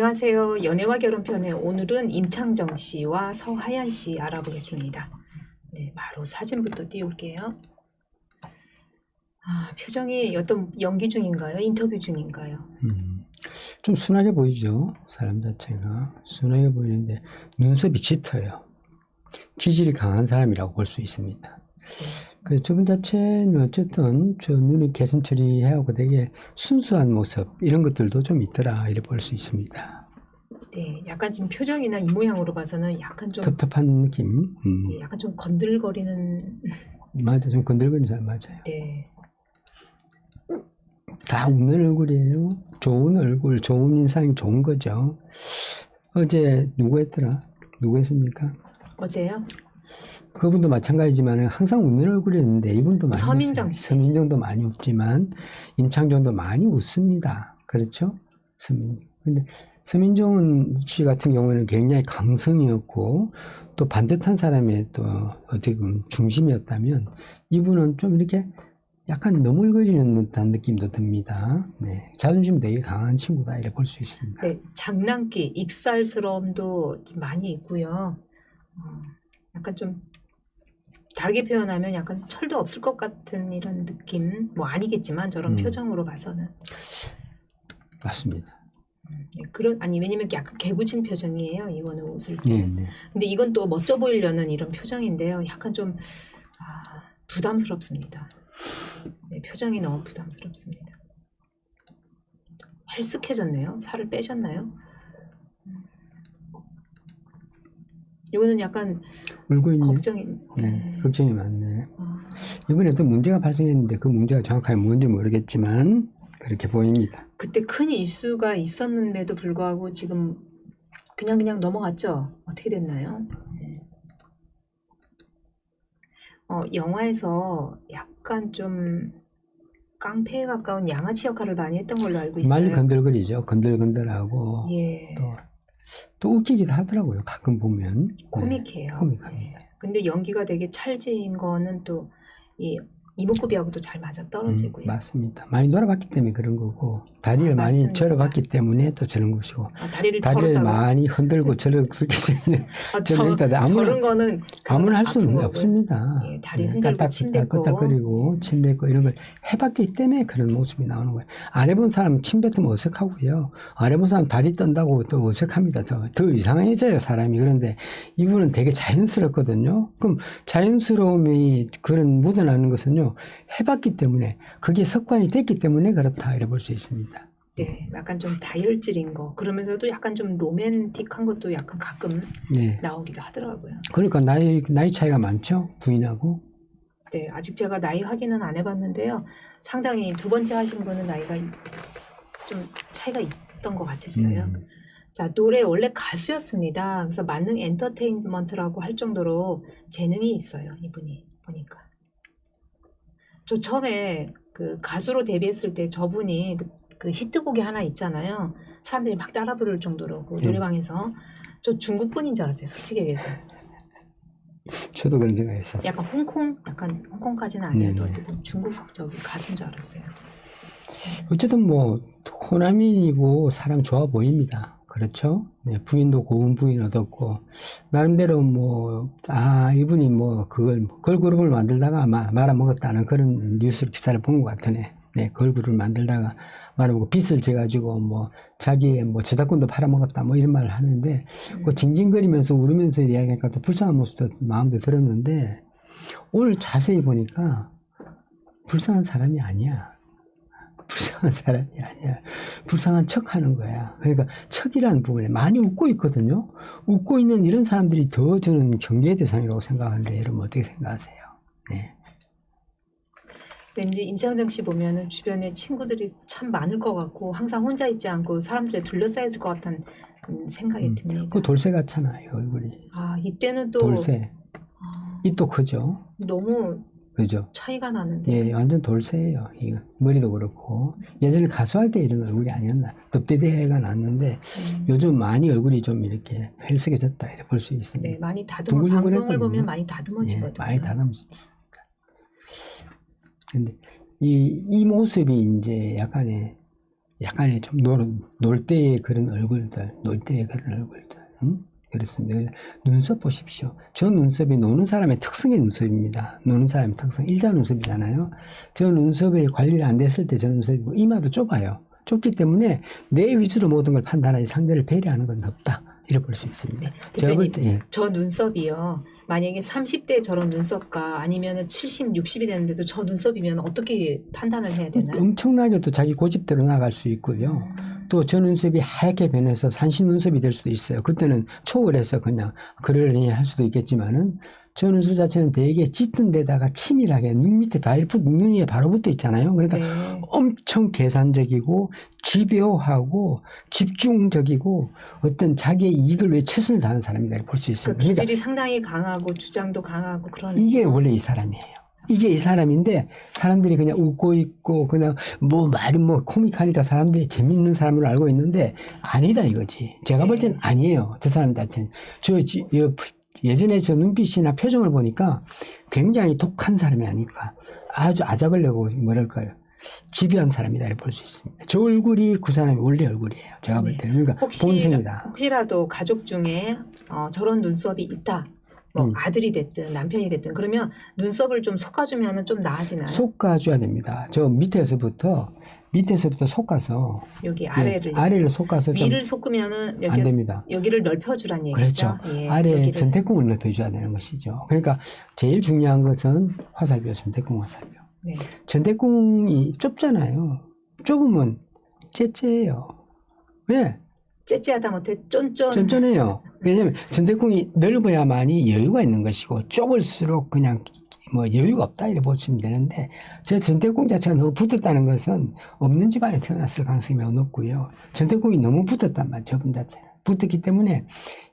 안녕하세요. 연애와 결혼 편에 오늘은 임창정 씨와 서하얀 씨 알아보겠습니다. 네, 바로 사진부터 띄울게요. 아, 표정이 어떤 연기 중인가요? 인터뷰 중인가요? 음, 좀 순하게 보이죠. 사람 자체가 순하게 보이는데 눈썹이 짙어요. 기질이 강한 사람이라고 볼 수 있습니다. 그래서 저분 자체는 어쨌든 저 눈이 개선 처리하고 되게 순수한 모습 이런 것들도 좀 있더라 이렇게 볼 수 있습니다. 네, 약간 지금 표정이나 이 모양으로 봐서는 약간 좀 텁텁한 느낌. 음, 네, 약간 좀 건들거리는 맞아, 좀 건들거리는 사람 맞아요. 네, 다 웃는 얼굴이에요. 좋은 얼굴, 좋은 인상이 좋은 거죠. 어제 누구 했더라? 누구 했습니까? 어제요. 그분도 마찬가지지만 항상 웃는 얼굴이었는데 이분도 많이 서민정. 씨. 서민정도 많이 웃지만 임창정도 많이 웃습니다. 그렇죠? 서민. 근데 서민정 씨 같은 경우에는 굉장히 강성이었고 또 반듯한 사람의 또 어떻게 보면 중심이었다면 이분은 좀 이렇게 약간 너물거리는 듯한 느낌도 듭니다. 네. 자존심 되게 강한 친구다 이렇게 볼 수 있습니다. 네, 장난기, 익살스러움도 좀 많이 있고요. 어, 약간 좀 다르게 표현하면 약간 철도 없을 것 같은 이런 느낌. 뭐 아니겠지만 저런 음. 표정으로 봐서는 맞습니다. 네, 그런 아니 왜냐면 약간 개구진 표정이에요. 이거는 웃을 때. 네, 네. 근데 이건 또 멋져 보이려는 이런 표정인데요. 약간 좀 아, 부담스럽습니다. 네, 표정이 너무 부담스럽습니다. 헬쓱해졌네요. 살을 빼셨나요? 음. 이거는 약간 울고 있네. 걱정이. 네, 걱정이 많네. 아, 이번에 또 문제가 발생했는데 그 문제가 정확하게 뭔지 모르겠지만 그렇게 보입니다. 그때 큰 이슈가 있었는데도 불구하고 지금 그냥 그냥 넘어갔죠. 어떻게 됐나요? 네. 어, 영화에서 약간 좀 깡패에 가까운 양아치 역할을 많이 했던 걸로 알고 있어요. 많이 건들거리죠. 건들건들하고 예, 또, 또 웃기기도 하더라고요. 가끔 보면. 네, 코믹해요. 코믹합니다. 예. 근데 연기가 되게 찰진 거는 또 이 이목구비하고도 잘 맞아 떨어지고요. 음, 맞습니다. 많이 놀아봤기 때문에 그런 거고 다리를 아, 많이. 절어봤기 때문에 또 저런 것이고 아, 다리를 다리를. 많이 흔들고 절어 그렇기 때문에 아, 저, 저런 거는 아무나 할 수는 거고요. 없습니다. 예, 다리 네, 흔들고 까딱, 침 까딱, 뱉고. 끄덕거리고 침 뱉고 이런 걸 해봤기 때문에 그런 모습이 나오는 거예요. 안 해본 사람 침 뱉으면 어색하고요. 안 해본 사람 다리 떤다고 또 어색합니다. 더, 더 이상해져요, 사람이. 그런데 이분은 되게 자연스럽거든요. 그럼 자연스러움이 그런 묻어나는 것은요, 해봤기 때문에 그게 습관이 됐기 때문에 그렇다. 이래 볼 수 있습니다. 네, 약간 좀 다혈질인 거. 그러면서도 약간 좀 로맨틱한 것도 약간 가끔 네. 나오기도 하더라고요. 그러니까 나이, 나이 차이가 많죠? 부인하고. 네, 아직 제가 나이 확인은 안 해봤는데요. 상당히 두 번째 하신 분은 나이가 좀 차이가 있던 것 같았어요. 음. 자, 노래 원래 가수였습니다. 그래서 만능 엔터테인먼트라고 할 정도로 재능이 있어요, 이분이 보니까. 저 처음에 그 가수로 데뷔했을 때 저분이 그, 그 히트곡이 하나 있잖아요. 사람들이 막 따라 부를 정도로 그 음. 노래방에서 저 중국 분인 줄 알았어요, 솔직히 얘기해서. 저도 그런 생각 했었어요. 약간 홍콩, 약간 홍콩까지는 아니어도 네네. 어쨌든 중국 저기 가수인 줄 알았어요. 어쨌든 뭐 호남인이고 사람 좋아 보입니다. 그렇죠? 네, 부인도 고운 부인 얻었고 나름대로 뭐 아 이분이 뭐 그걸 걸그룹을 만들다가 마, 말아먹었다는 그런 뉴스 기사를 본 것 같으네. 네, 걸그룹을 만들다가 말아먹고 빚을 져가지고 뭐 자기의 뭐 저작권도 팔아먹었다 뭐 이런 말을 하는데 그 징징거리면서 울으면서 이야기하니까 또 불쌍한 모습도 마음도 들었는데 오늘 자세히 보니까 불쌍한 사람이 아니야. 불쌍한 사람이 아니야. 불쌍한 척 하는 거야. 그러니까 척이라는 부분에 많이 웃고 있거든요. 웃고 있는 이런 사람들이 더 저는 경계의 대상이라고 생각하는데 여러분 어떻게 생각하세요? 네. 왠지 임창정 씨 보면은 주변에 친구들이 참 많을 것 같고 항상 혼자 있지 않고 사람들에 둘러싸여 있을 것 같다는 음, 생각이 음, 듭니다. 그 돌쇠 같잖아요, 얼굴이. 아 이때는 또 돌쇠. 아, 입도 크죠. 너무 그죠? 차이가 나는데 예, 완전 돌쇠예요. 이거 머리도 그렇고 예전에 가수할 때 이런 얼굴이 아니었나. 덥대대가 났는데 음, 요즘 많이 얼굴이 좀 이렇게 헬쓱해졌다 이렇게 볼 수 있습니다. 네 많이 다듬어. 방송을 보면 많이 예, 다듬어지거든요. 많이 다듬었습니다. 근데 이, 이 모습이 이제 약간의 약간의 좀 놀, 놀 때의 그런 얼굴들, 놀 때의 그런 얼굴들. 음? 그렇습니다. 눈썹 보십시오. 저 눈썹이 노는 사람의 특성의 눈썹입니다. 노는 사람의 특성. 일자 눈썹이잖아요. 저 눈썹이 관리를 안 됐을 때 저 눈썹이 뭐 이마도 좁아요. 좁기 때문에 내 위주로 모든 걸 판단하지 상대를 배려하는 건 없다. 이렇게 볼수 있습니다. 볼 때, 예. 저 눈썹이요. 만약에 30대 저런 눈썹과 아니면 70, 60이 되는데도 저 눈썹이면 어떻게 판단을 해야 되나요? 엄청나게 또 자기 고집대로 나갈 수 있고요. 또저 눈썹이 하얗게 변해서 산신 눈썹이 될 수도 있어요. 그때는 초월해서 그냥 그러려니 할 수도 있겠지만은 저 눈썹 자체는 되게 짙은 데다가 치밀하게 눈 밑에 바로 붙- 눈 위에 바로 붙어 있잖아요. 그러니까 네. 엄청 계산적이고 집요하고 집중적이고 어떤 자기의 이익을 위해 최선을 다하는 사람이다 볼수그 있습니다. 그러니까 기질이 상당히 강하고 주장도 강하고 그런 이게 원래 이 사람이에요. 이게 이 사람인데 사람들이 그냥 웃고 있고 그냥 뭐 말이 뭐 코믹하니까 사람들이 재밌는 사람으로 알고 있는데 아니다 이거지. 제가 볼 땐 아니에요. 저 사람 자체는. 저 지- 여- 예전에 저 눈빛이나 표정을 보니까 굉장히 독한 사람이 아닐까. 아주 아작을려고 뭐랄까요. 집요한 사람이다 이렇게 볼 수 있습니다. 저 얼굴이 그 사람의 원래 얼굴이에요. 제가 볼 때는. 그러니까 혹시- 본성이다. 혹시라도 가족 중에 어, 저런 눈썹이 있다. 뭐 음. 아들이 됐든 남편이 됐든 그러면 눈썹을 좀 솎아주면 좀 나아지나요? 솎아줘야 됩니다. 저 밑에서부터 밑에서부터 솎아서 여기 예, 아래를 아래를 솎아서 좀 위를 솎으면은 안 여기 됩니다. 여기를 넓혀주란 얘기죠. 그렇죠. 예, 아래 여기를. 전태궁을 넓혀줘야 되는 것이죠. 그러니까 제일 중요한 것은 화살표, 전태궁 화살표. 네. 전태궁이 좁잖아요. 좁으면 째째해요. 왜? 째째하다 못해 쫀쫀. 쫀쫀해요. 왜냐면 전태궁이 넓어야만이 여유가 있는 것이고 좁을수록 그냥 뭐 여유가 없다 이렇게 보시면 되는데 저 전태궁 자체가 너무 붙었다는 것은 없는 집안에 태어났을 가능성이 매우 높고요. 전태궁이 너무 붙었단 말이죠. 저분 자체 붙었기 때문에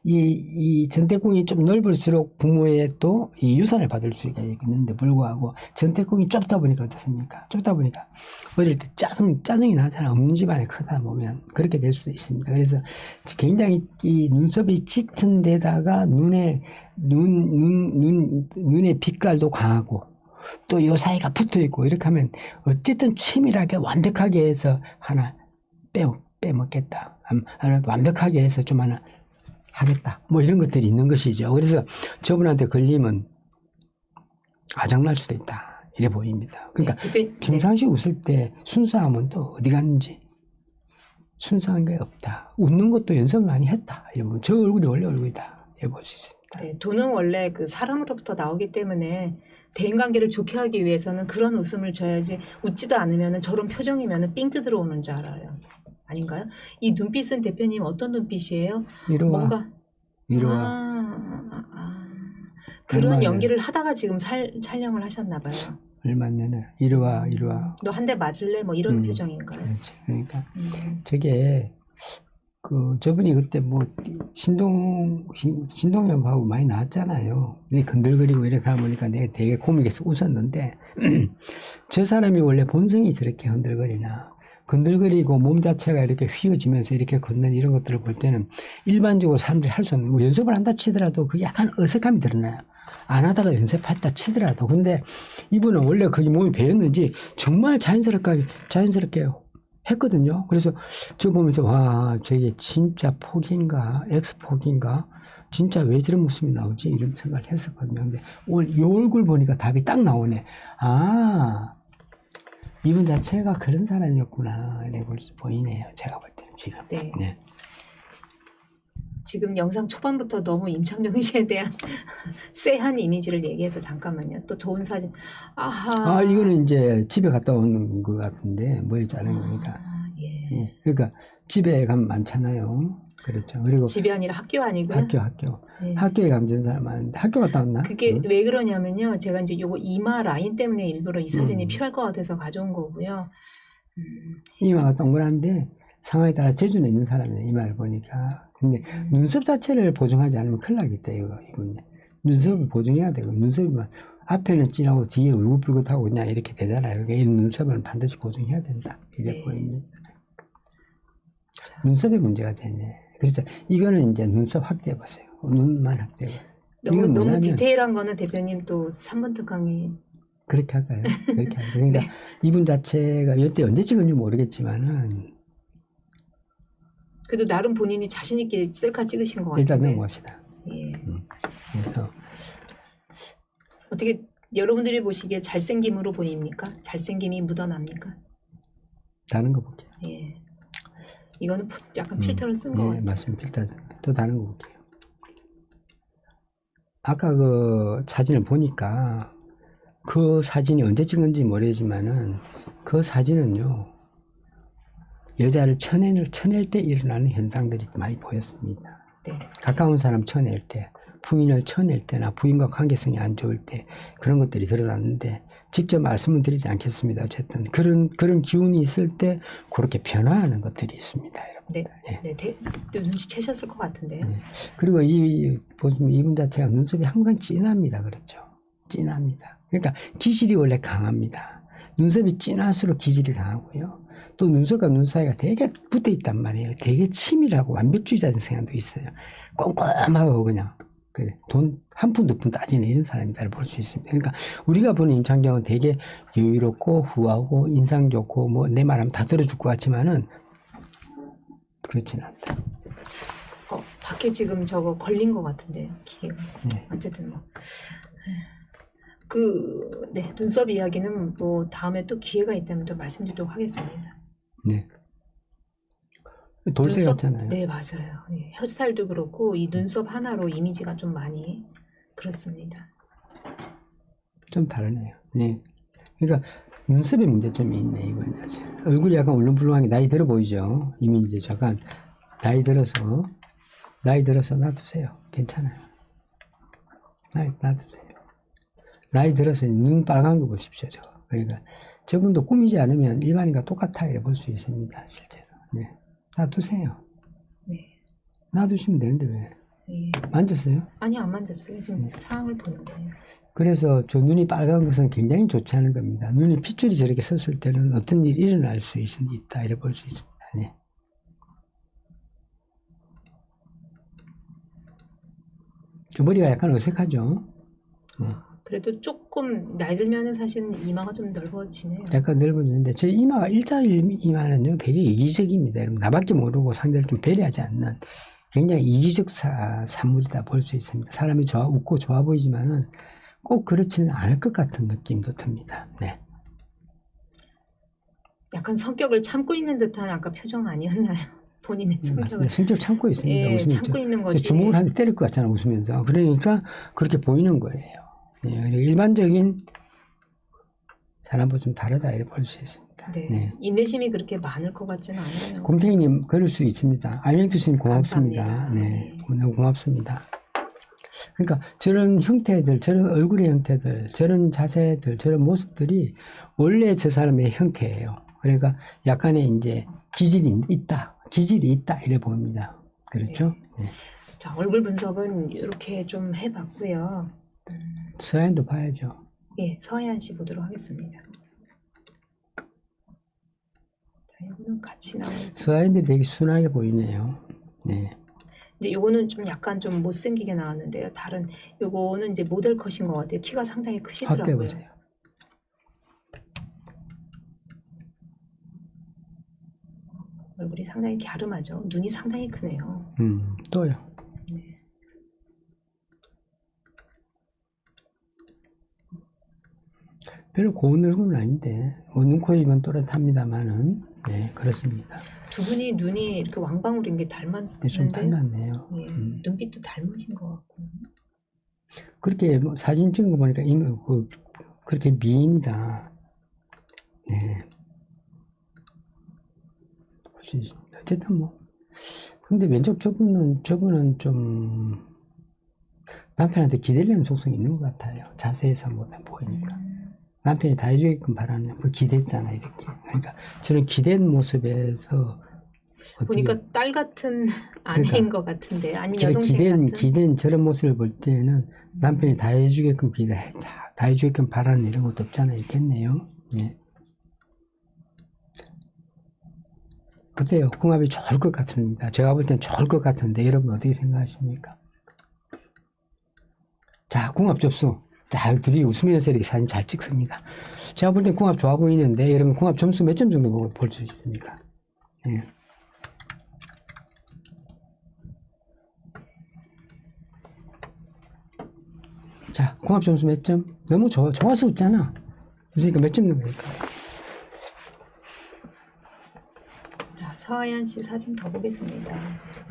이, 이 전태궁이 좀 넓을수록 부모의 또 이 유산을 받을 수가 있는데 불구하고 전태궁이 좁다 보니까 어떻습니까? 좁다 보니까 어릴 때 짜증, 짜증이 나잖아. 없는 집안에 크다 보면 그렇게 될 수도 있습니다. 그래서 굉장히 이 눈썹이 짙은 데다가 눈에 눈, 눈, 눈, 눈의 빛깔도 강하고 또 요 사이가 붙어 있고 이렇게 하면 어쨌든 치밀하게 완벽하게 해서 하나 빼, 빼먹겠다. 한- 하나 완벽하게 해서 좀 하나 하겠다. 뭐 이런 것들이 있는 것이죠. 그래서 저분한테 걸리면 아장날 수도 있다. 이래 보입니다. 그러니까 네, 대표- 네. 평상시 웃을 때 순수함은 또 어디 갔는지 순수한 게 없다. 웃는 것도 연습을 많이 했다. 이러면 저 얼굴이 원래 얼굴이다. 이래 볼 수 있습니다. 네, 돈은 원래 그 사람으로부터 나오기 때문에 대인관계를 좋게 하기 위해서는 그런 웃음을 줘야지 웃지도 않으면 저런 표정이면 삥 뜯으러 오는 줄 알아요. 아닌가요? 이 눈빛은 대표님 어떤 눈빛이에요? 이리 와 뭔가 이리 와 아, 아, 아. 그런 얼마나- 연기를 하다가 지금 살, 촬영을 하셨나 봐요. 얼마 내는 이리 와 이리 와 너 한 대 맞을래? 뭐 이런 음. 표정인가요? 그렇지. 그러니까 음. 저게 그 저분이 그때 뭐 신동 신- 신동엽하고 많이 나왔잖아요. 이렇게 건들거리고 이렇게 하보니까 내가 되게 코믹해서 웃었는데 저 사람이 원래 본성이 저렇게 흔들거리나 건들거리고 몸 자체가 이렇게 휘어지면서 이렇게 걷는 이런 것들을 볼 때는 일반적으로 사람들이 할 수 없는 뭐 연습을 한다 치더라도 그게 약간 어색함이 드러나요. 안 하다가 연습했다 치더라도 근데 이분은 원래 그게 몸이 배웠는지 정말 자연스럽게 자연스럽게 했거든요. 그래서 저 보면서 와 저게 진짜 폭인가 엑스 폭인가 진짜 왜 저런 모습이 나오지 이런 생각을 했었거든요. 근데 오늘 이 얼굴 보니까 답이 딱 나오네. 아 이분 자체가 그런 사람이었구나 이렇게 볼 수- 보이네요. 제가 볼 때는 지금. 네. 네. 지금 영상 초반부터 너무 임창정 씨에 대한 쎄한 이미지를 얘기해서 잠깐만요. 또 좋은 사진. 아하. 아 이거는 이제 집에 갔다 오는 것 같은데 뭐였지 않은 거니까. 아, 예. 예. 그러니까 집에 가면 많잖아요. 그렇죠. 그리고 집이 아니라 학교 아니고요. 학교 학교 예. 학교에 저런 사람 많은데 학교 갔다 왔나? 그게 응? 왜 그러냐면요. 제가 이제 요거 이마 라인 때문에 일부러 이 사진이 음. 필요할 것 같아서 가져온 거고요. 음, 이마가 동그란데 상황에 따라 재주는 있는 사람이네 이마를 보니까 근데 음. 눈썹 자체를 보정하지 않으면 큰일 나겠다 이거 이분 눈썹을 보정해야 되고 눈썹이만 앞에는 진하고 뒤에 울긋불긋하고 그냥 이렇게 되잖아요 그러니까 이 눈썹은 반드시 보정해야 된다 이래 네. 보입니다 자. 눈썹에 문제가 되네 그래서 이거는 이제 눈썹 확대해 보세요 눈만 확대해 보세요 너무 너무 디테일한 거는 대표님 또 3분 특강이 그렇게 할까요? 그렇게 할까요? 그러니까 네. 이분 자체가 이때 언제 찍은지 모르겠지만은 그래도 나름 본인이 자신 있게 셀카 찍으신 것 같은데. 일단 넘어갑시다. 예. 그래서 어떻게 여러분들이 보시기에 잘생김으로 보입니까? 잘생김이 묻어납니까? 다른 거 볼게요. 예. 이거는 포- 약간 음, 필터를 쓴것 예, 같아요. 맞습니다. 필터 또 다른 거 볼게요. 아까 그 사진을 보니까 그 사진이 언제 찍은지 모르지만은 그 사진은요 여자를 쳐낼 쳐낼 때 일어나는 현상들이 많이 보였습니다. 네. 가까운 사람 쳐낼 때, 부인을 쳐낼 때나 부인과 관계성이 안 좋을 때 그런 것들이 드러났는데 직접 말씀은 드리지 않겠습니다. 어쨌든 그런 그런 기운이 있을 때 그렇게 변화하는 것들이 있습니다, 여러분. 네. 예. 네. 대, 또 눈치 채셨을 것 같은데요. 네. 그리고 이 보시면 이분 자체가 눈썹이 항상 진합니다, 그렇죠? 진합니다. 그러니까 기질이 원래 강합니다. 눈썹이 진할수록 기질이 강하고요. 또 눈썹과 눈 사이가 되게 붙어 있단 말이에요. 되게 치밀하고 완벽주의자적인 생각도 있어요. 꼼꼼하고 그냥 그 돈 한 푼 두 푼 따지는 이런 사람이다 볼수 있습니다. 그러니까 우리가 보는 임창정은 되게 여유롭고 후하고 인상 좋고 뭐 내 말하면 다 들어줄 것 같지만은 그렇진 않다. 어, 밖에 지금 저거 걸린 것 같은데요. 기계가. 네. 어쨌든 뭐. 그, 네, 눈썹 이야기는 뭐 다음에 또 기회가 있다면 또 말씀드리도록 하겠습니다. 네. 돌쇠 눈썹? 같잖아요. 네, 맞아요. 예, 헤어스타일도 그렇고 이 눈썹 하나로 이미지가 좀 많이 그렇습니다. 좀 다르네요. 네. 그러니까 눈썹에 문제점이 있네 이건 사실. 얼굴이 약간 울렁불렁하게 나이 들어 보이죠. 이미 이제 잠깐 나이 들어서 나이 들어서 놔두세요. 괜찮아요. 나이 놔두세요. 나이 들어서 눈 빨간 거 보십시오. 저거. 그러니까 저분도 꾸미지 않으면 일반인과 똑같아 이래 볼수 있습니다. 실제로. 네. 놔두세요. 네. 놔두시면 되는데 왜? 예. 만졌어요? 아니, 안 만졌어요. 지금 네. 상황을 보는 거예요. 그래서 저 눈이 빨간 것은 굉장히 좋지 않은 겁니다. 눈이 핏줄이 저렇게 섰을 때는 어떤 일이 일어날 수 있, 다 이래 볼 수 있습니다. 네. 저 머리가 약간 어색하죠? 네. 그래도 조금 나이 들면은 사실은 이마가 좀 넓어지네요. 약간 넓어지는데 제 이마가 일자리 이마는요 되게 이기적입니다. 여러분 나밖에 모르고 상대를 좀 배려하지 않는 굉장히 이기적 사, 산물이다 볼 수 있습니다. 사람이 좋아 웃고 좋아 보이지만은 꼭 그렇지는 않을 것 같은 느낌도 듭니다. 네. 약간 성격을 참고 있는 듯한 아까 표정 아니었나요? 본인의 네, 성격을. 맞습니다. 성격 참고 있습니다. 예, 웃으면서. 참고 있는 저 거지. 주먹을 한 대 때릴 것 같잖아 웃으면서. 그러니까 그렇게 보이는 거예요. 네, 그리고 일반적인 사람보다 좀 다르다 이렇게 볼 수 있습니다. 네. 네. 인내심이 그렇게 많을 것 같지는 않아요. 곰탱이님 그럴 수 있습니다. 알맹투님 고맙습니다. 감사합니다. 네, 네. 너무 고맙습니다. 그러니까 저런 형태들, 저런 얼굴의 형태들, 저런 자세들, 저런 모습들이 원래 저 사람의 형태예요. 그러니까 약간의 이제 기질이 있다, 기질이 있다 이래 봅니다. 그렇죠? 네. 자, 얼굴 분석은 이렇게 좀 해봤고요. 음, 서양도 봐야죠. 예, 서해안 씨 보도록 하겠습니다. 자, 이거는 같이 나오고 서양들이 되게 순하게 보이네요. 네. 이제 요거는 좀 약간 좀 못생기게 나왔는데요. 다른 요거는 이제 모델 컷인 것 같아요. 키가 상당히 크시더라고요. 보세요. 얼굴이 상당히 갸름하죠. 눈이 상당히 크네요. 음, 또요. 네. 별로 고운 얼굴은 아닌데, 뭐 눈, 코, 입은 또렷합니다만은, 네, 그렇습니다. 두 분이 눈이 이렇게 왕방울인 게 네, 좀 닮았는데 닮았네요. 예, 음. 눈빛도 닮으신 것 같고. 그렇게 뭐 사진 찍은 거 보니까 이미 그, 그렇게 미인이다. 네. 어쨌든 뭐. 근데 왼쪽 저분은, 저분은 좀 남편한테 기대려는 속성이 있는 것 같아요. 자세에서 보다 보이니까. 남편이 다 해주게끔 바라는, 그 기댔잖아, 이렇게. 그러니까 저는 기댄 모습에서 보니까 딸 같은 아내인 것 같은데 아니 저런 여동생 기댄, 같은. 기댄 저런 모습을 볼 때는 남편이 다 해주게끔 기대, 다, 다 해주게끔 바라는 이런 것도 없잖아요. 있겠네요. 예. 어때요? 궁합이 좋을 것 같습니다. 제가 볼땐 좋을 것 같은데 여러분 어떻게 생각하십니까? 자, 궁합 접수. 잘 둘이 웃으면서 이렇게 사진 잘 찍습니다. 제가 볼 땐 궁합 좋아 보이는데 여러분 궁합 점수 몇 점 정도 볼 수 있습니까? 예. 자, 궁합 점수 몇 점? 너무 좋아, 좋아서 웃잖아. 그러니까 몇 점 정도 될까? 자, 서하연 씨 사진 더 보겠습니다.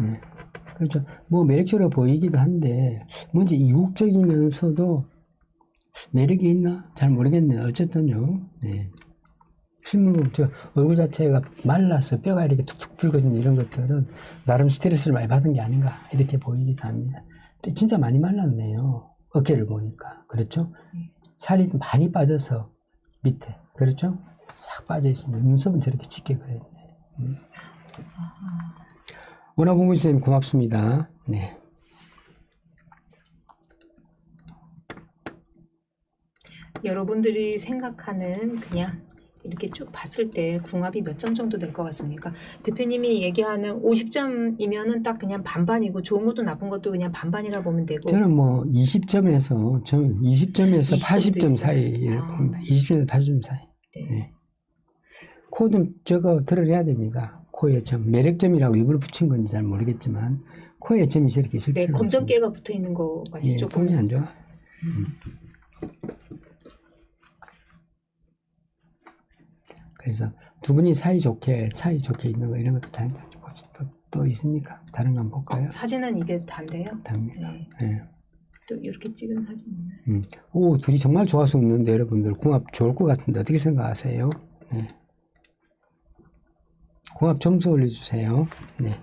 네. 그렇죠. 뭐 매력적으로 보이기도 한데, 뭔지 이국적이면서도 매력이 있나? 잘 모르겠네요. 어쨌든요. 네. 실물, 저 얼굴 자체가 말라서 뼈가 이렇게 툭툭 붉어진 이런 것들은 나름 스트레스를 많이 받은 게 아닌가 이렇게 보이기도 합니다. 진짜 많이 말랐네요. 어깨를 보니까. 그렇죠? 네. 살이 많이 빠져서 밑에. 그렇죠? 싹 빠져 있습니다. 눈썹은 저렇게 짙게 그려있네. 음. 원화봉구 선생님 고맙습니다. 네. 여러분들이 생각하는 그냥 이렇게 쭉 봤을 때 궁합이 몇 점 정도 될 것 같습니까? 대표님이 얘기하는 50점이면은 딱 그냥 반반이고 좋은 것도 나쁜 것도 그냥 반반이라 보면 되고 저는 뭐 20점에서 저는 20점에서 20점도 80점 있어요. 사이를 아. 봅니다. 20점에서 80점 사이. 네. 네. 코좀 저거 드러내야 됩니다. 코에 점 매력점이라고 일부러 붙인 건지 잘 모르겠지만 코에 점이 저렇게 있을 네, 검정깨가 붙어 있는 거 없습니다. 같이 예, 조금 폼이 안 좋아. 음. 그래서 두 분이 사이 좋게 사이 좋게 있는 거 이런 것도 다 또, 또 있습니까? 다른 거 한번 볼까요? 어, 사진은 이게 단데요. 답니다. 네. 예. 또 이렇게 찍은 사진 있나요? 음. 오, 둘이 정말 좋아서 웃는데 여러분들 궁합 좋을 것 같은데 어떻게 생각하세요? 네. 궁합 점수 올려주세요. 네.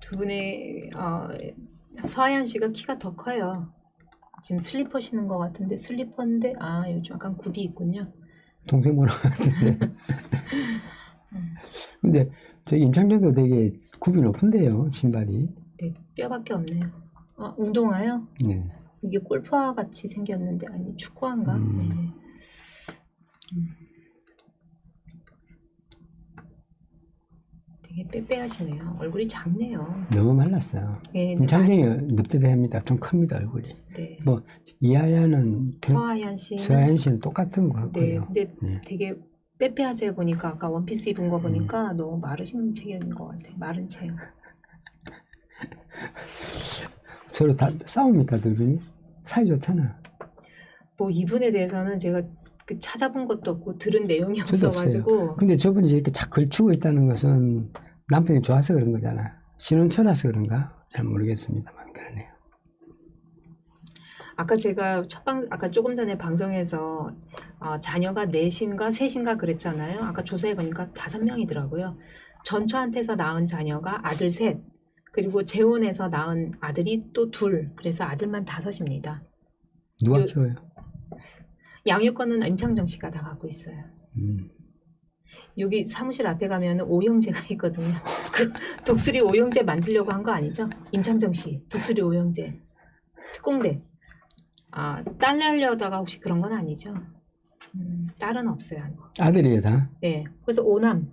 두 분의 어, 서하연 씨가 키가 더 커요. 지금 슬리퍼 신은 것 같은데 슬리퍼인데 아 요즘 약간 굽이 있군요. 동생 보러 갔는데. 음. 근데 저 임창정도 되게 굽이 높은데요, 신발이. 네, 뼈밖에 없네요. 아, 운동화요? 네. 이게 골프화 같이 생겼는데 아니 축구화인가? 음. 네. 음. 되게 빼빼하시네요. 얼굴이 작네요. 너무 말랐어요. 네, 임창정이 늑대대합니다. 좀 큽니다, 얼굴이. 네. 뭐, 이하야는, 그 서하연 씨는 서하연 씨는 똑같은 것 네, 같고요. 근데 네. 되게 빼빼하세요 보니까 아까 원피스 입은 거 보니까 음. 너무 마르신 체격인 것 같아. 마른 체형. 서로 다 싸웁니까, 두 분이? 사이 좋잖아. 뭐 이분에 대해서는 제가 그 찾아본 것도 없고 들은 내용이 없어가지고 근데 저분이 이렇게 착 걸치고 있다는 것은 남편이 좋아서 그런 거잖아. 신혼초라서 그런가? 잘 모르겠습니다만 그러네요. 아까 제가 첫방 아까 조금 전에 방송에서 어, 자녀가 넷인가 셋인가 그랬잖아요. 아까 조사해 보니까 다섯 명이더라고요. 전처한테서 낳은 자녀가 아들 셋 그리고 재혼해서 낳은 아들이 또 둘. 그래서 아들만 다섯입니다. 누가 요- 키워요? 양육권은 임창정 씨가 다 갖고 있어요. 음. 여기 사무실 앞에 가면 오영재가 있거든요. 그 독수리 오영재 만들려고 한 거 아니죠? 임창정 씨, 독수리 오영재, 특공대. 아, 딸 낳으려다가 혹시 그런 건 아니죠? 음, 딸은 없어요. 아들이에요 다. 네, 그래서 오남,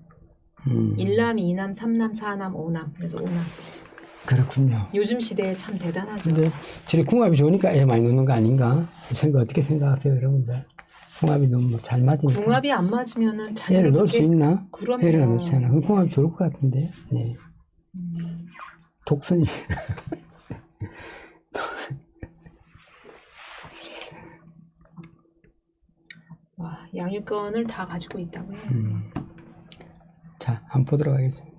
음. 일남, 이남, 삼남, 사남, 오남. 그래서 오남. 그렇군요. 요즘 시대에 참 대단하죠. 근데 저리 궁합이 좋으니까 애 많이 놓는 거 아닌가? 생각 어떻게 생각하세요, 여러분들? 궁합이 너무 잘 맞으니까. 궁합이 안 맞으면은 애를 자녀를 넣을 수 있나? 그럼요. 애를 넣잖아. 그 궁합이 좋을 것 같은데. 네. 음, 독선이. 와, 양육권을 다 가지고 있다고요. 음. 자, 한번 보도록 하겠습니다.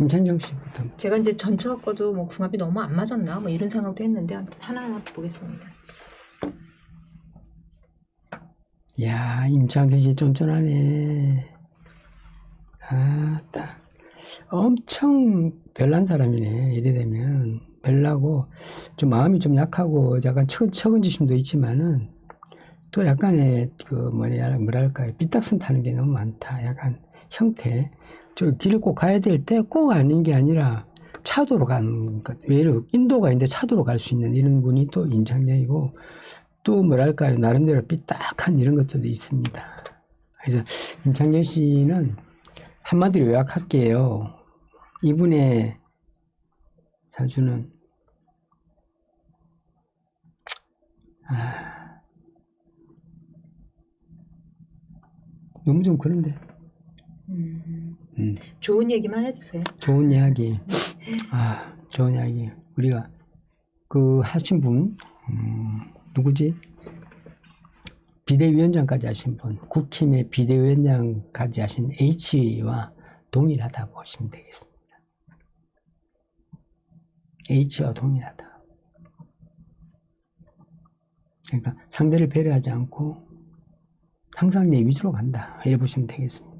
임창정 씨부터. 제가 이제 전처 거도 뭐 궁합이 너무 안 맞았나 뭐 이런 생각도 했는데 아무튼 하나하나 보겠습니다. 야, 임창정 씨 쫀쫀하네. 아따. 엄청 별난 사람이네. 이래 되면. 별나고, 좀 마음이 좀 약하고, 약간 척은, 척은지심도 있지만은, 또 약간의, 그, 뭐냐, 뭐랄까, 삐딱선 타는 게 너무 많다. 약간 형태. 저 길을 꼭 가야 될 때 꼭 아닌 게 아니라, 차도로 가는 것. 외로, 인도가 있는데 차도로 갈 수 있는 이런 분이 또 임창정이고, 또 뭐랄까요 나름대로 삐딱한 이런 것들도 있습니다. 그래서 임창정 씨는 한마디로 요약할게요. 이분의 사주는 아 너무 좀 그런데 음, 음, 좋은 얘기만 해주세요. 좋은 이야기 아, 좋은 이야기. 우리가 그 하신 분, 음, 누구지? 비대위원장까지 하신 분, 국힘의 비대위원장까지 하신 H와 동일하다고 보시면 되겠습니다. H와 동일하다. 그러니까 상대를 배려하지 않고 항상 내 위주로 간다. 이래 보시면 되겠습니다.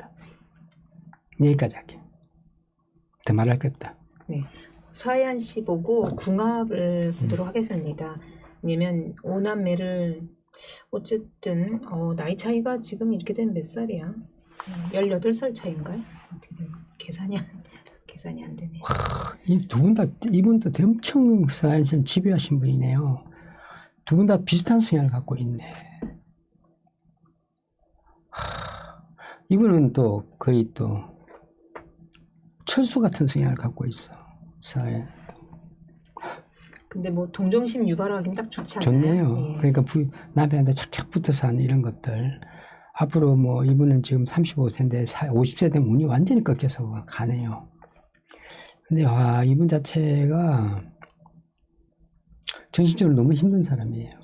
여기까지 할게요. 더 말할 게 없다. 서해안 씨 보고 궁합을 보도록 하겠습니다. 왜냐면 오남매를 어쨌든 어, 나이 차이가 지금 이렇게 되면 몇 살이야? 음, 18살 차이인가요? 어떻게 되나? 계산이 안 계산이 안 되네. 이두 분 다 이분도 엄청 사연신 지배하신 분이네요. 두 분 다 비슷한 성향을 갖고 있네. 하, 이분은 또 거의 또 철수 같은 성향을 갖고 있어. 사회 근데 뭐 동정심 유발하기는 딱 좋지 않나요? 좋네요. 예. 그러니까 부, 남편한테 착착 붙어서 하는 이런 것들. 앞으로 뭐 이분은 지금 35세인데 50세 되면 운이 완전히 꺾여서 가네요. 근데 와 이분 자체가 정신적으로 너무 힘든 사람이에요.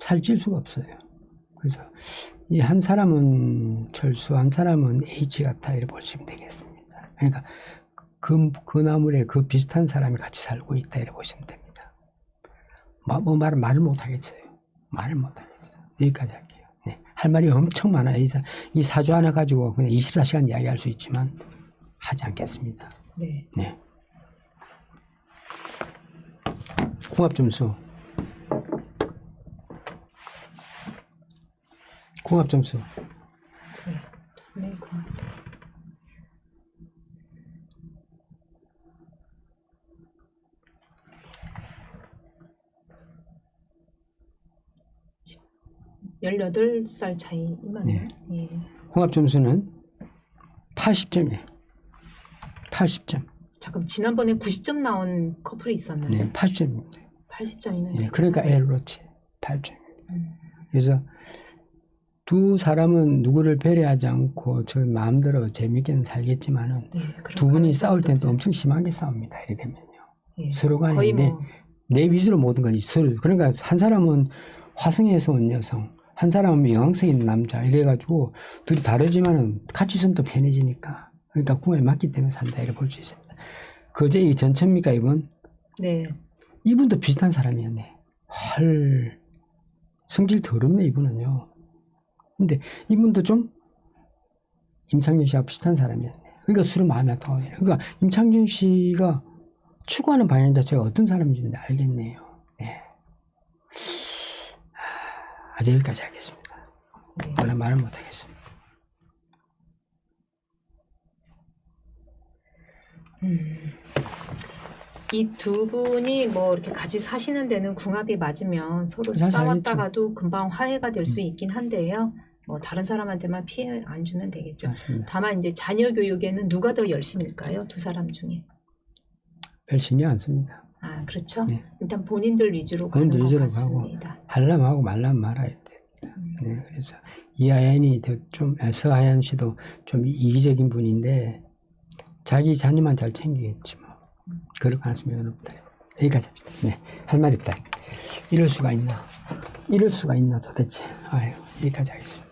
살찔 수가 없어요. 그래서 이 한 사람은 철수, 한 사람은 H 같아 이렇게 보시면 되겠습니다. 그러니까 그, 그 나물에 그 비슷한 사람이 같이 살고 있다 이렇게 보시면 됩니다. 마- 뭐 말을 말을 못 하겠어요. 말을 못 하겠어요. 여기까지 할게요. 네. 할 말이 엄청 많아요. 이, 사, 이 사주 하나 가지고 그냥 24시간 이야기할 수 있지만 하지 않겠습니다. 네. 네. 궁합 점수. 궁합 점수. 네, 고맙죠. 열여덟 살 차이 맞나요? 예. 궁합 점수는 80점이에요. 80점. 잠깐 지난번에 90점 나온 커플이 있었는데 네, 80점입니다. 80점이면 예, 그러니까 L로치 8점. 음. 그래서 두 사람은 누구를 배려하지 않고 저 마음대로 재밌게는 살겠지만은 네, 두 분이 싸울 때는 또. 엄청 심하게 싸웁니다. 이렇게 되면요. 예. 서로 간에 거의 내, 뭐내 위주로 모든 걸 서로 그러니까 한 사람은 화성에서 온 여성, 한 사람은 영향성 있는 남자 이래가지고 둘이 다르지만은 같이 있으면 또 편해지니까 그러니까 궁에 맞기 때문에 산다 이렇게 볼 수 있습니다. 그제 이 전천미가 이분 네. 이분도 비슷한 사람이었네. 헐 성질 더럽네 이분은요. 근데 이분도 좀 임창준 씨와 비슷한 사람이었네. 그러니까 술은 마음에 안 통하네. 그러니까 임창준 씨가 추구하는 방향 자체가 어떤 사람인지 알겠네요. 네. 아, 여기까지 하겠습니다. 네. 뭐라 말을 못하겠습니다. 음. 이 두 분이 뭐 이렇게 같이 사시는 데는 궁합이 맞으면 서로. 싸웠다가도 금방 화해가 될수 음. 있긴 한데요. 뭐 다른 사람한테만 피해 안 주면 되겠죠. 맞습니다. 다만 이제 자녀 교육에는 누가 더 열심일까요? 두 사람 중에. 별 신경 안 씁니다. 아 그렇죠. 네. 일단 본인들 위주로 가는 본인들 것 위주로 같습니다. 하려면 하고 말라면 말아야 돼. 음. 네, 그래서 이하연이 더좀 아, 서하연 씨도 좀 이기적인 분인데 자기 자녀만 잘 챙기겠지 뭐. 그럴 가능성이 높다. 여기까지 합시다. 네, 할 말이 없다. 이럴 수가 있나? 이럴 수가 있나 도대체? 아유, 여기까지 하겠습니다.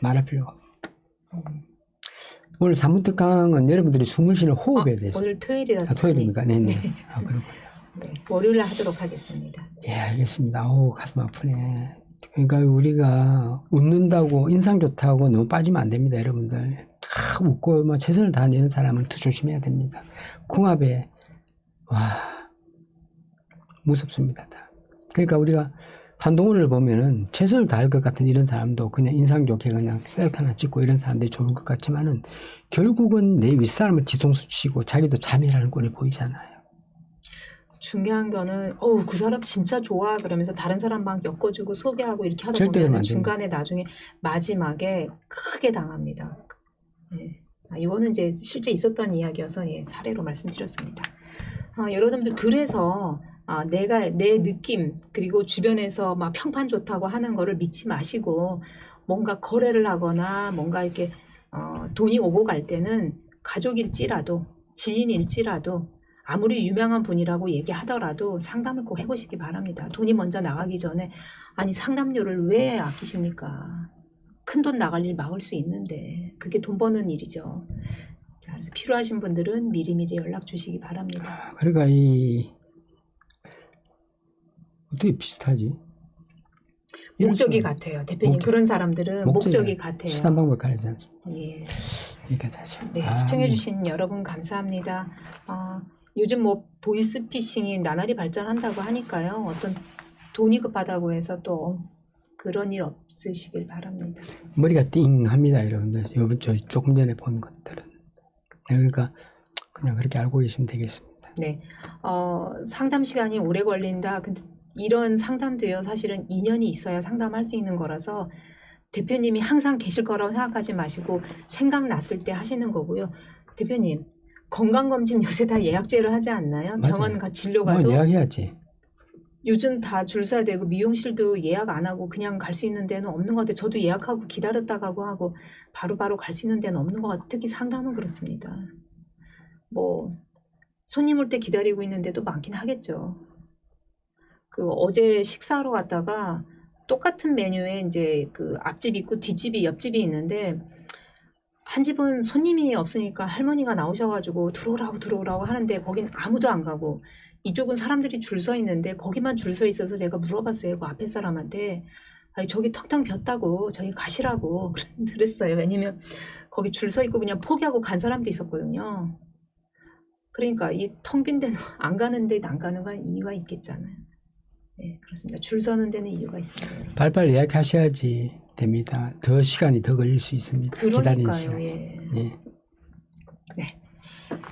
말할 필요가. 없- 음. 오늘 사문특강은 여러분들이 숨을 쉬는 호흡에 아, 대해서. 오늘 토요일이라서 아, 토요일입니까? 네, 네. 아, 그렇군요. 네, 월요일에 하도록 하겠습니다. 예, 알겠습니다. 오, 가슴 아프네. 그러니까 우리가 웃는다고 인상 좋다고 너무 빠지면 안 됩니다, 여러분들. 다 웃고 막 최선을 다하는 사람은 더 조심해야 됩니다. 궁합에 와 무섭습니다. 다. 그러니까 우리가 한동훈을 보면은 최선을 다할 것 같은 이런 사람도 그냥 인상 좋게 그냥 셀카 하나 찍고 이런 사람들이 좋을 것 같지만은 결국은 내 윗사람을 뒤통수 치고 자기도 자멸하는 꼴이 보이잖아요. 중요한 거는 어우 그 사람 진짜 좋아 그러면서 다른 사람 막 엮어주고 소개하고 이렇게 하다 보면. 중간에 나중에 마지막에 크게 당합니다. 예. 아, 이거는 이제 실제 있었던 이야기여서 예, 사례로 말씀드렸습니다. 아, 여러분들 그래서 아, 내가 내 느낌 그리고 주변에서 막 평판 좋다고 하는 거를 믿지 마시고 뭔가 거래를 하거나 뭔가 이렇게 어, 돈이 오고 갈 때는 가족일지라도 지인일지라도 아무리 유명한 분이라고 얘기하더라도 상담을 꼭 해보시기 바랍니다. 돈이 먼저 나가기 전에 아니 상담료를 왜 아끼십니까? 큰 돈 나갈 일 막을 수 있는데 그게 돈 버는 일이죠. 자, 그래서 필요하신 분들은 미리미리 연락 주시기 바랍니다. 그러니까 이 어떻게 비슷하지? 목적이 같아요. 대표님 목적. 그런 사람들은 목적이 목적이 같아요. 시단 방법 가리지 않습니다. 예. 이게 사실. 네, 아, 시청해주신 여러분 감사합니다. 아, 요즘 뭐 보이스피싱이 나날이 발전한다고 하니까요. 어떤 돈이 급하다고 해서 또 그런 일 없으시길 바랍니다. 머리가 띵합니다, 여러분들. 요번 저 조금 전에 본 것들은. 그러니까 그냥 그렇게 알고 계시면 되겠습니다. 네, 어, 상담 시간이 오래 걸린다. 근데 이런 상담도요, 사실은 인연이 있어야 상담할 수 있는 거라서 대표님이 항상 계실 거라고 생각하지 마시고 생각났을 때 하시는 거고요. 대표님, 건강검진 요새 다 예약제를 하지 않나요? 맞아요. 병원 가 진료 뭐 가도 이야기하지. 요즘 다 줄 서야 되고 미용실도 예약 안 하고 그냥 갈 수 있는 데는 없는 것 같아요. 저도 예약하고 기다렸다 가고 하고 바로바로 갈 수 있는 데는 없는 것 같아요. 특히 상담은 그렇습니다. 뭐 손님 올 때 기다리고 있는 데도 많긴 하겠죠. 그 어제 식사하러 갔다가 똑같은 메뉴에 이제 그 앞집 있고 뒷집이 옆집이 있는데 한 집은 손님이 없으니까 할머니가 나오셔가지고 들어오라고 들어오라고 하는데 거긴 아무도 안 가고 이쪽은 사람들이 줄 서 있는데 거기만 줄 서 있어서 제가 물어봤어요. 그 앞에 사람한테 아니 저기 텅텅 ቢ었다고 저기 가시라고 그랬어요. 왜냐면 거기 줄 서 있고 그냥 포기하고 간 사람도 있었거든요. 그러니까 이 텅 빈 데는 안 가는 데도 안 가는 건 이유가 있겠잖아요. 네, 그렇습니다. 줄 서는 데는 이유가 있습니다. 빨리빨리 예약하셔야지 됩니다. 더 시간이 더 걸릴 수 있습니다. 시간. 예. 예.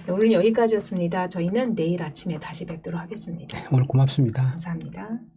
네, 오늘 여기까지였습니다. 저희는 내일 아침에 다시 뵙도록 하겠습니다. 오늘 고맙습니다. 감사합니다.